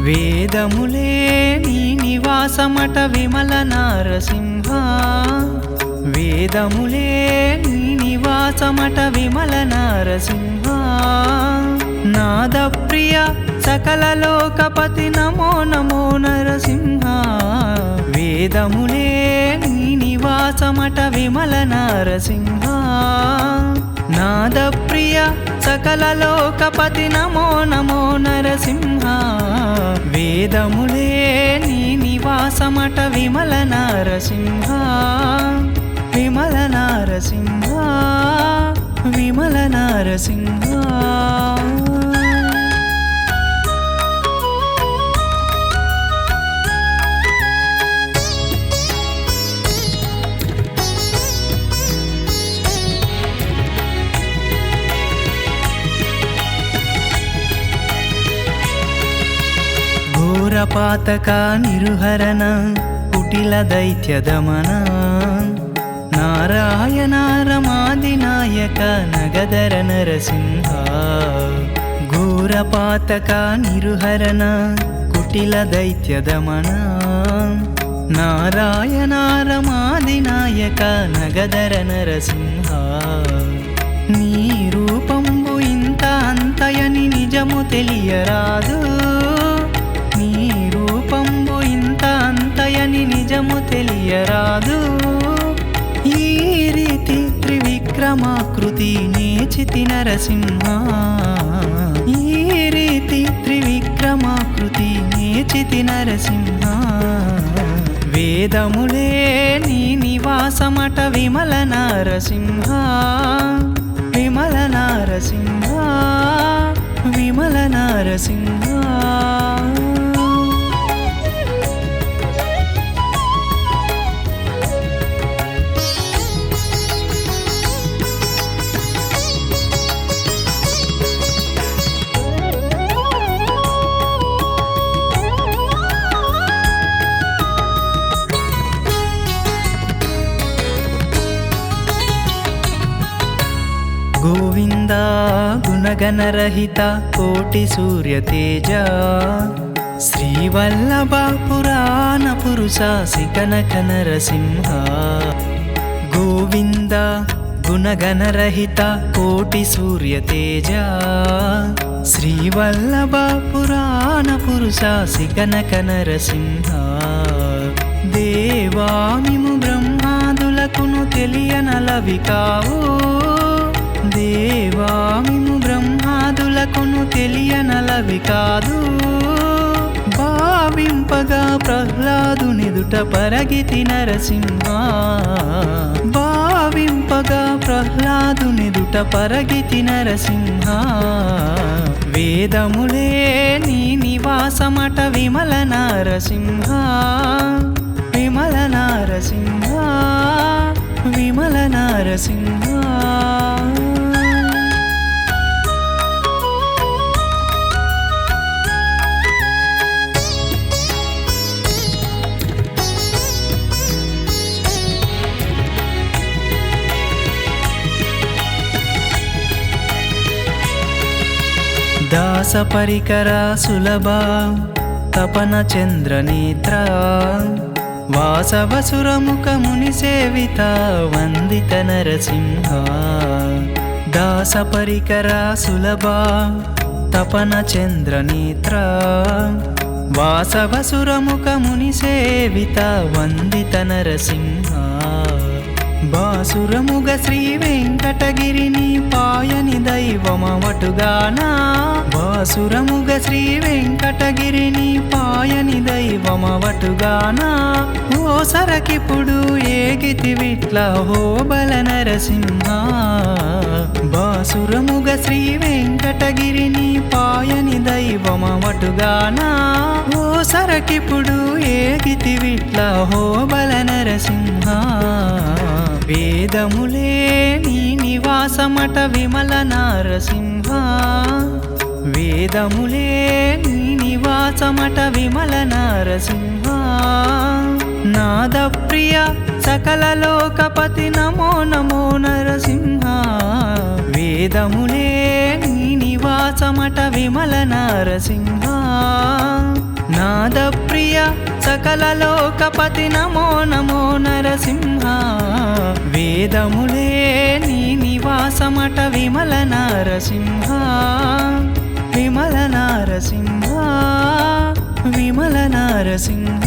వేదములే నీ నివాసమట విమల నారసింహ. వేదములే నీ నివాసమట విమల నారసింహ. నాదప్రియ సకల లోకపతి నమో నమో నరసింహ. వేదములే నీ నివాసమట విమల నారసింహ. నాద ప్రియ సకల లోకపతి నమో నమో నరసింహ. వేదములే నీ నివాసమట విమల నారసింహ. విమల నారసింహ. విమల నారసింహ. ఘోరపాతక నిరుహరణ కుటిల దైత్య దమన. నారాయణ రమాదినాయక నగదర నరసింహ. ఘోరపాతక నిరుహరణ కుటిల దైత్య దమన. నారాయణ రమాదినాయక నగదర నరసింహ. నీ పరమాకృతి నేచితి నరసింహ. ఈ రీతి త్రివిక్రమాకృతి నేచితి నరసింహ. వేదములే నీ నివాసమట విమల నరసింహ. విమల నరసింహ విమల నారసింహ. గోవింద గుణగణరహిత కోటి సూర్య తేజ. శ్రీవల్లభ పురాణ పురుష సికనక నరసింహ గోవింద గుణగణరహిత కోటి సూర్య తేజ. శ్రీవల్లభ పురాణ పురుష సికనక నరసింహ దేవామిము బ్రహ్మాదులకును తెలియనలవి కావో. బ్రహ్మాదులకును తెలియనలవి కాదు. భావింపగా ప్రహ్లాదునిదుట పరగితి నరసింహ. భావింపగా ప్రహ్లాదునిదుట పరగితి నరసింహ. వేదములే నీ నివాసమట విమల నరసింహ. విమల నరసింహ. విమల నరసింహ. దాస పరికర సులభ తపన చంద్ర నేత్ర వాసవసురముఖ సేవిత వందిత నరసింహ. దాస పరికర సులభ తపన చంద్ర నేత్ర వాసవసురముఖ సేవిత వందిత నరసింహ. బాసురముగ శ్రీ వెంకటగిరిని పాయని దైవమవటుగానా బాసురముగ శ్రీ వెంకటగిరిని పాయని దైవమవటుగానా ఓ సరకిప్పుడు ఏగితి విట్ల హోబల నరసింహ. బాసురముగ శ్రీ వెంకటగిరిని పాయని దైవమవటుగానా ఓ సరకిప్పుడు ఏగితి విట్ల హో బల నరసింహ. వేదములే నీ నివాసమట విమల నారసింహ. వేదములే నీ నివాసమట విమల నారసింహ. నాదప్రియ సకల లోకపతి నమో నమో నరసింహ. వేదములే నీ నివాసమట విమల నారసింహ. నాదప్రియ సకల లోకపతి నమో నమో నరసింహ. వేదములే నీ నివాసమట విమల నారసింహ విమల నారసింహ విమల నారసింహ.